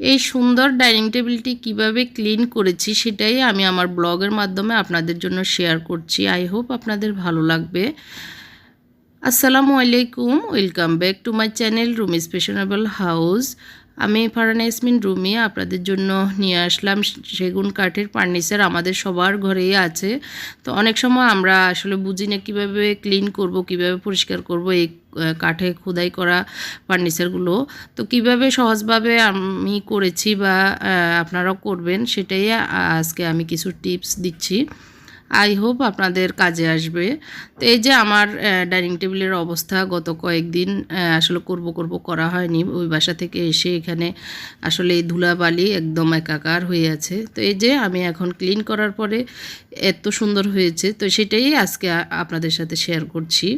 এই সুন্দর ডাইনিং টেবিলটি কীভাবে ক্লিন করেছি সেটাই আমি আমার ব্লগের মাধ্যমে আপনাদের জন্য শেয়ার করছি। আই হোপ আপনাদের ভালো লাগবে। আসসালামু আলাইকুম। Welcome back to my channel Rumi's fashionable house. আমি ফারানা ইয়াসমিন রুমি, আপনাদের জন্য নিয়ে আসলাম সেগুন কাঠের ফার্নিচার, আমাদের সবার ঘরেই আছে। তো অনেক সময় আমরা আসলে বুঝি না কীভাবে ক্লিন করব, কীভাবে পরিষ্কার করব এই কাঠে খোদাই করা ফার্নিচারগুলো। তো কীভাবে সহজভাবে আমি করেছি বা আপনারাও করবেন সেটাই আজকে আমি কিছু টিপস দিচ্ছি। আই হোপ আপনাদের কাজে আসবে। তো এই যে আমার ডাইনিং টেবিলের অবস্থা গত কয়েকদিন আসলে করব করব করা হয়নি। ওই বাসা থেকে এসে এখানে আসলে এই ধুলাবালি একদম একাকার হয়ে আছে। তো এই যে আমি এখন ক্লিন করার পরে এত সুন্দর হয়েছে, তো সেটাই আজকে আপনাদের সাথে শেয়ার করছি।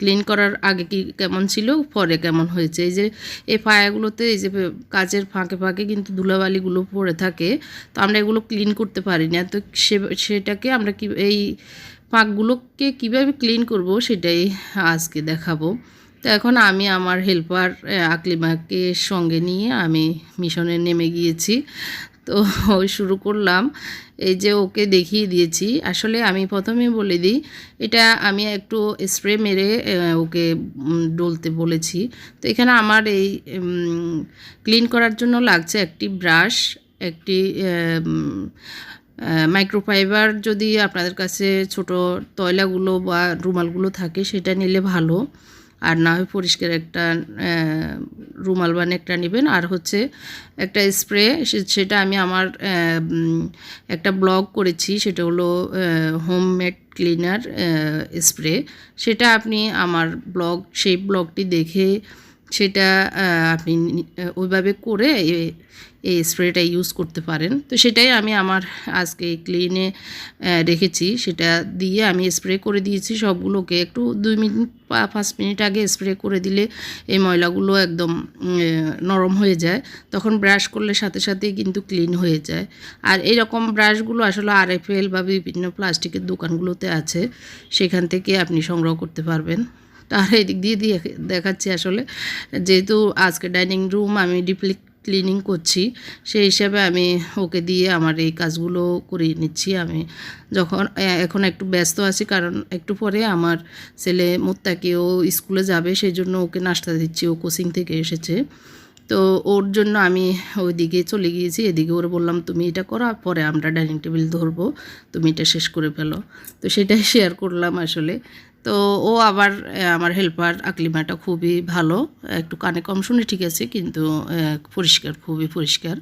ক্লিন করার আগে কি কেমন ছিল? পরে কেমন হয়েছে? এই যে এই পায়াগুলোতে এই যে কাজের ফাঁকে ফাঁকে কিন্তু ধুলাবালিগুলো পড়ে থাকে, তো আমরা এগুলো ক্লিন করতে পারি না তো সে, সেটাকে আমরা কি, এই ফাঁকগুলোকে কীভাবে ক্লিন করব সেটাই আজকে দেখাবো। তো এখন আমি আমার হেল্পার আকলিমাকে সঙ্গে নিয়ে আমি মিশনে নেমে গিয়েছি। তো শুরু করলাম। এই যে ওকে দেখিয়ে দিয়েছি। আসলে আমি প্রথমে বলে দিই, এটা আমি একটু স্প্রে মেরে ওকে ডলতে বলেছি। তো এখানে আমার এই ক্লিন করার জন্য লাগছে একটি ব্রাশ একটি মাইক্রোফাইবার যদি আপনাদের কাছে ছোট তয়লাগুলো বা রুমালগুলো থাকে, সেটা নিলে ভালো। আর না হয় পরিষ্কার একটা রুমাল বান একটা নেবেন। আর হচ্ছে একটা স্প্রে সেটা আমি আমার একটা ব্লগ করেছি, সেটা হলো হোমমেড ক্লিনার স্প্রে। সেটা আপনি আমার ব্লগ, সেই ব্লগটি দেখে সেটা আপনি ওইভাবে করে এই স্প্রেটা ইউজ করতে পারেন। তো সেটাই আমি আমার আজকে ক্লিনে রেখেছি। সেটা দিয়ে আমি স্প্রে করে দিয়েছি সবগুলোকে। একটু দুই মিনিট বা পাঁচ মিনিট আগে স্প্রে করে দিলে এই ময়লাগুলো একদম নরম হয়ে যায়। তখন ব্রাশ করলে সাথে সাথেই কিন্তু ক্লিন হয়ে যায়। আর এরকম ব্রাশগুলো আসলে আরএফএল বা বিভিন্ন প্লাস্টিকের দোকানগুলোতে আছে। সেখান থেকে আপনি সংগ্রহ করতে পারবেন। আর এদিক দিয়ে দিয়ে দেখাচ্ছি আসলে। যেহেতু আজকে ডাইনিং রুম আমি ডিপলি ক্লিনিং করছি, সেই হিসাবে আমি ওকে দিয়ে আমার এই কাজগুলো করিয়ে নিচ্ছি। আমি যখন এখন একটু ব্যস্ত আছি, কারণ একটু পরে আমার ছেলে মুত্তাকিও স্কুলে যাবে, সেই জন্য ওকে নাস্তা দিচ্ছি। ও কোচিং থেকে এসেছে। তো ওর জন্য আমি ওইদিকে চলে গিয়েছি। এদিকে ওরে বললাম, তুমি এটা করো পরে আমরা ডাইনিং টেবিল ধরবো। তুমি এটা শেষ করে ফেলো। তো সেটাই শেয়ার করলাম আসলে। তো ও আবার আমার হেল্পার আকলিমাটা খুবই ভালো। একটু কানে কম শুনে ঠিক আছে, কিন্তু পরিষ্কার, খুবই পরিষ্কার।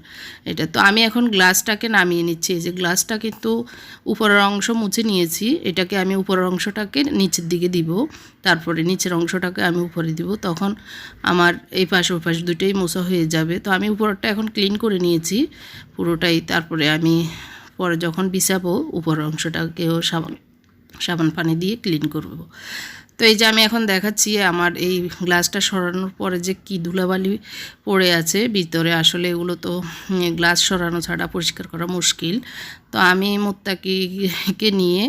এটা তো আমি এখন গ্লাসটাকে নামিয়ে নিচ্ছি। এই যে গ্লাসটা কিন্তু উপরের অংশ মুছে নিয়েছি। এটাকে আমি উপরের অংশটাকে নিচের দিকে দিব। তারপরে নিচের অংশটাকে আমি উপরে দিব। তখন আমার এই পাশ ও পাশ দুটোই মোছা হয়ে যাবে। তো আমি উপরটা এখন ক্লিন করে নিয়েছি। পুরোটাই তারপরে আমি, পরে যখন বিছাবো, উপরের অংশটাকেও সাবান সাবান পানি দিয়ে ক্লিন করব। তো এই যে আমি এখন দেখাচ্ছি আমার এই গ্লাসটা সরানোর পরে যে কি ধুলাবালি পড়ে আছে, ভিতরে আসলে এগুলো তো গ্লাস সরানো ছাড়া পরিষ্কার করা মুশকিল। তো আমি মোত্তাকিকে নিয়ে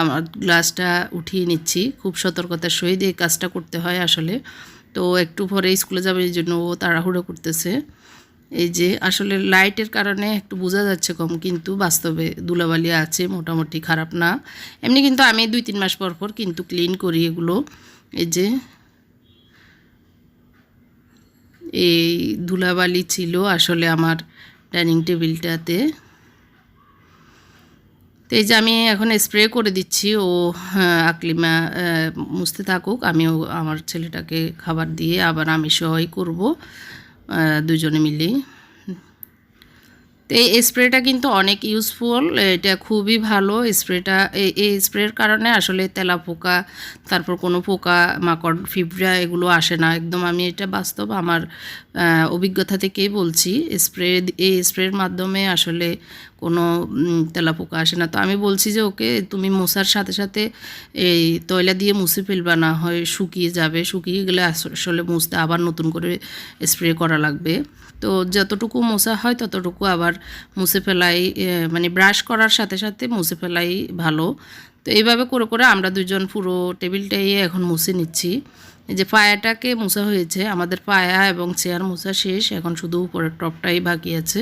আমার গ্লাসটা উঠিয়ে নিচ্ছি, খুব সতর্কতার সহিত এই কাজটা করতে হয় আসলে। তো একটু পরে স্কুলে যাবে, এই জন্য ও তাড়াহুড়ো করতেছে। এই যে আসলে লাইটের কারণে একটু বোঝা যাচ্ছে কম কিন্তু বাস্তবে ধুলাবালি আছে মোটামুটি খারাপ না। এমনি কিন্তু আমি দুই তিন মাস পর পর কিন্তু ক্লিন করি এগুলো। এই যে এই ধুলাবালি ছিল আসলে আমার ডাইনিং টেবিলটাতে। তো এই যে আমি এখন স্প্রে করে দিচ্ছি ও হ্যাঁ, আকলিমা মুছতে থাকুক আমিও আমার ছেলেটাকে খাবার দিয়ে আবার আমি সহই করব। দুজনে মিলেই। তো এই স্প্রেটা কিন্তু অনেক ইউজফুল এটা খুবই ভালো। স্প্রেটা এই স্প্রের কারণে আসলে তেলা পোকা তারপর কোনো পোকা, মাকড়, ফিবরা এগুলো আসে না। একদম আমি এটা বাস্তব আমার অভিজ্ঞতা থেকেই বলছি, স্প্রে, এই স্প্রের মাধ্যমে আসলে কোনো তেলা পোকা আসে না। তো আমি বলছি যে ওকে, তুমি মশার সাথে সাথে এই তয়লা দিয়ে মুছে ফেলবা, না হয় শুকিয়ে যাবে। শুকিয়ে গেলে আসলে মুছতে আবার নতুন করে স্প্রে করা লাগবে। তো যতটুকু মোছা হয় ততটুকু আবার মুছে ফেলাই মানে ব্রাশ করার সাথে সাথে মুছে ফেলাই ভালো। তো এইভাবে করে করে আমরা দুজন পুরো টেবিলটাই এখন মুছে নিচ্ছি। এই যে পায়াটাকে মোছা হয়েছে, আমাদের পায়া এবং চেয়ার মোছা শেষ, এখন শুধু উপরের টপটাই বাকি আছে।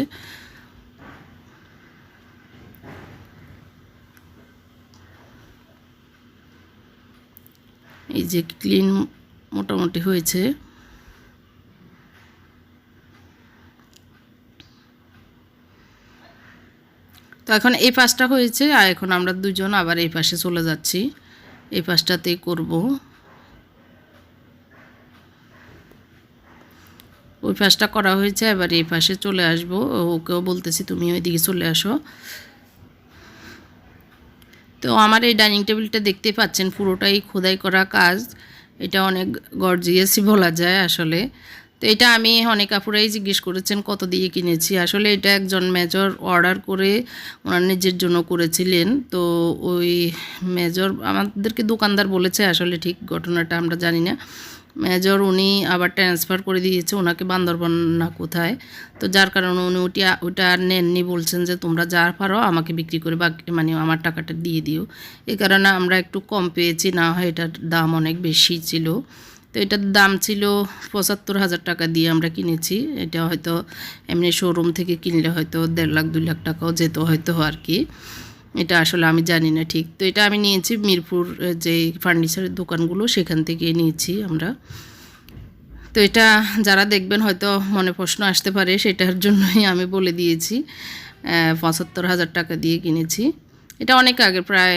এই যে ক্লিন মোটামুটি হয়েছে। তো এখন এই পাশটা হয়েছে আর এখন আমরা দুজন আবার এই পাশে চলে যাচ্ছি। এই পাশটাতেই করব। ওই পাশটা করা হয়েছে, এবার এই পাশে চলে আসব। ওকেও বলতেছি তুমি ওইদিকে চলে আসো। তো আমার এই ডাইনিং টেবিলটা দেখতেই পাচ্ছেন পুরোটাই খোদাই করা কাজ। এটা অনেক গর্জিয়াসই বলা যায় আসলে। তো এটা আমি অনেক আপুরাই জিজ্ঞেস করেছেন, কত দিয়ে কিনেছি? আসলে এটা একজন মেজর অর্ডার করে ওনার নিজের জন্য করেছিলেন। তো ওই মেজর আমাদেরকে দোকানদার বলেছে, আসলে ঠিক ঘটনাটা আমরা জানি না। মেজর উনি আবার ট্রান্সফার করে দিয়েছে ওনাকে বান্দরবন না কোথায়। তো যার কারণে উনি ওটি ওটা নেননি, বলছেন যে, তোমরা যা পারো আমাকে বিক্রি করে বাকি মানে আমার টাকাটা দিয়ে দিও। এই কারণে আমরা একটু কম পেয়েছি, না হয় এটার দাম অনেক বেশি ছিল। তো এটার দাম ছিল পঁচাত্তর হাজার টাকা দিয়ে আমরা কিনেছি। এটা হয়তো এমনি শোরুম থেকে কিনলে হয়তো দেড় লাখ, দুই লাখ টাকাও যেত হয়তো আর কি। এটা আসলে আমি জানি না ঠিক। তো এটা আমি নিয়েছি মিরপুর যে ফার্নিচারের দোকানগুলো, সেখান থেকে নিয়েছি আমরা। তো এটা যারা দেখবেন হয়তো মনে প্রশ্ন আসতে পারে, সেটার জন্যই আমি বলে দিয়েছি পঁচাত্তর হাজার টাকা দিয়ে কিনেছি। এটা অনেক আগে, প্রায়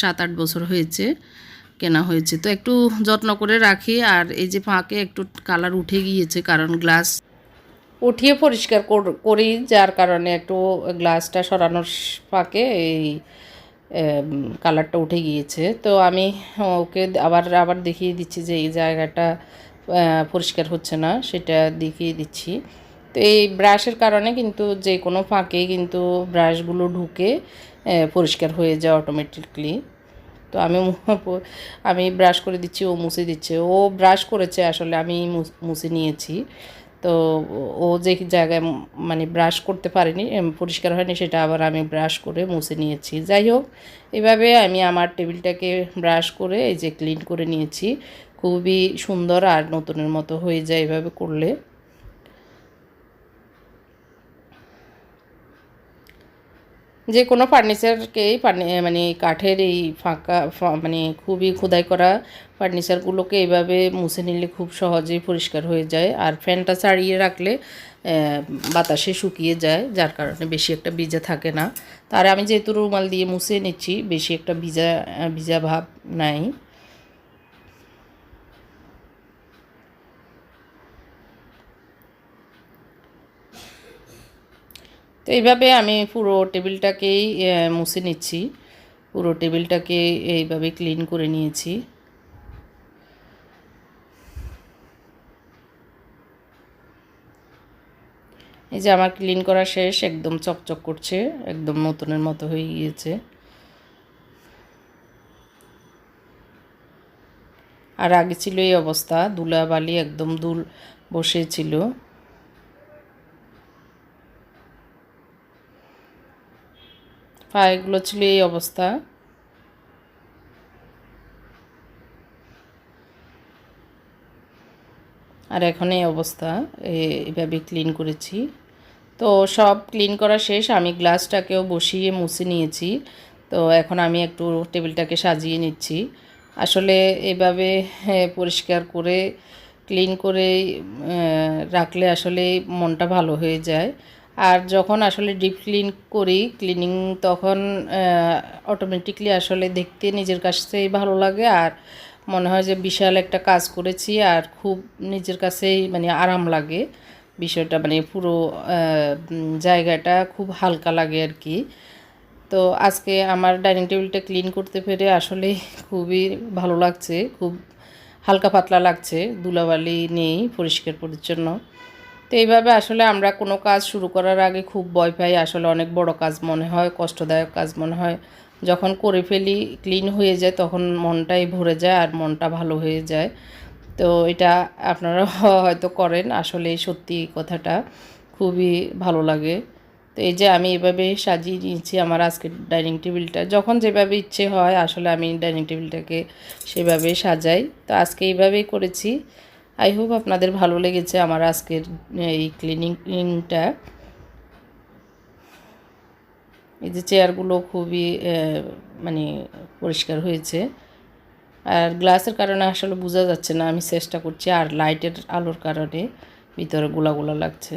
সাত আট বছর হয়েছে। কেনা হয়েছে। তো একটু যত্ন করে রাখি আর এই যে ফাঁকে একটু কালার উঠে গিয়েছে কারণ গ্লাস উঠিয়ে পরিষ্কার করি যার কারণে একটু গ্লাসটা সরানোর ফাঁকে এই কালারটা উঠে গিয়েছে। তো আমি ওকে আবার আবার দেখিয়ে দিচ্ছি যে এই জায়গাটা পরিষ্কার হচ্ছে না, সেটা দেখিয়ে দিচ্ছি। তো এই ব্রাশের কারণে কিন্তু যে কোনো ফাঁকে কিন্তু ব্রাশগুলো ঢুকে পরিষ্কার হয়ে যায় অটোমেটিকলি তো আমি আমি ব্রাশ করে দিচ্ছি, ও মুছে দিচ্ছে। ও ব্রাশ করেছে আসলে, আমি মুছে নিয়েছি। তো ও যে জায়গায় মানে ব্রাশ করতে পারেনি পরিষ্কার হয়নি, সেটা আবার আমি ব্রাশ করে মুছে নিয়েছি। যাই হোক, এভাবে আমি আমার টেবিলটাকে ব্রাশ করে এই যে ক্লিন করে নিয়েছি। খুবই সুন্দর আর নতুনের মতো হয়ে যায় এভাবে করলে। যে কোনো ফার্নিচারকেই মানে কাঠের এই ফাঁকা মানে খুবই খোদাই করা ফার্নিচারগুলোকে এইভাবে মুছে নিলে খুব সহজেই পরিষ্কার হয়ে যায়। আর ফ্যানটা ছাড়িয়ে রাখলে বাতাসে শুকিয়ে যায়, যার কারণে বেশি একটা ভিজা থাকে না। তার আমি যেহেতু রুমাল দিয়ে মুছে নিচ্ছি, বেশি একটা ভিজা ভিজা ভাব নাই। তো এইভাবে আমি পুরো টেবিলটাকেই মুছে নিচ্ছি। পুরো টেবিলটাকে এইভাবে ক্লিন করে নিয়েছি। এই যে আমার ক্লিন করা শেষ, একদম চকচক করছে, একদম নতুনের মতো হয়ে গিয়েছে। আর আগে ছিল এই অবস্থা, দুলাবালি একদম দুল বসেছিল পায়েগুলো ছিল এই অবস্থা। আর এখন এই অবস্থা এভাবে ক্লিন করেছি। তো সব ক্লিন করা শেষ, আমি গ্লাসটাকেও বসিয়ে মুছে নিয়েছি। তো এখন আমি একটু টেবিলটাকে সাজিয়ে নিচ্ছি। আসলে এভাবে পরিষ্কার করে ক্লিন করে রাখলে আসলে মনটা ভালো হয়ে যায়। আর যখন আসলে ডিপ ক্লিন করি ক্লিনিং তখন অটোমেটিকলি আসলে দেখতে নিজের কাছেই ভালো লাগে আর মনে হয় যে বিশাল একটা কাজ করেছি আর খুব নিজের কাছেই মানে আরাম লাগে। বিষয়টা মানে পুরো জায়গাটা খুব হালকা লাগে আর কি। তো আজকে আমার ডাইনিং টেবিলটা ক্লিন করতে পেরে আসলে খুবই ভালো লাগছে, খুব হালকা পাতলা লাগছে, ধুলাবালি নেই পরিষ্কার পরিচ্ছন্ন তো এইভাবে আসলে আমরা কোনো কাজ শুরু করার আগে খুব ভয় পাই। আসলে অনেক বড় কাজ মনে হয়, কষ্টদায়ক কাজ মনে হয়। যখন করে ফেলি ক্লিন হয়ে যায়, তখন মনটাই ভরে যায় আর মনটা ভালো হয়ে যায়। তো এটা আপনারা হয়তো করেন। আসলে সত্যি কথাটা খুবই ভালো লাগে। তো এই যে আমি এভাবে সাজিয়ে নিয়েছি আমার আজকের ডাইনিং টেবিলটা। যখন যেভাবে ইচ্ছে হয়, আসলে আমি ডাইনিং টেবিলটাকে সেভাবে সাজাই। তো আজকে এইভাবেই করেছি। আই হোপ আপনাদের ভালো লেগেছে আমার আজকের, এই ক্লিনিংটা এই যে চেয়ারগুলো খুবই মানে পরিষ্কার হয়েছে। আর গ্লাসের কারণে আসলে বোঝা যাচ্ছে না, আমি চেষ্টা করছি আর লাইটের আলোর কারণে ভিতরে গোলা গোলা লাগছে।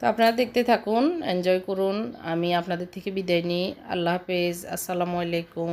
তো আপনারা দেখতে থাকুন এনজয় করুন। আমি আপনাদের থেকে বিদায় নিই। আল্লাহ হাফেজ। আসসালামু আলাইকুম।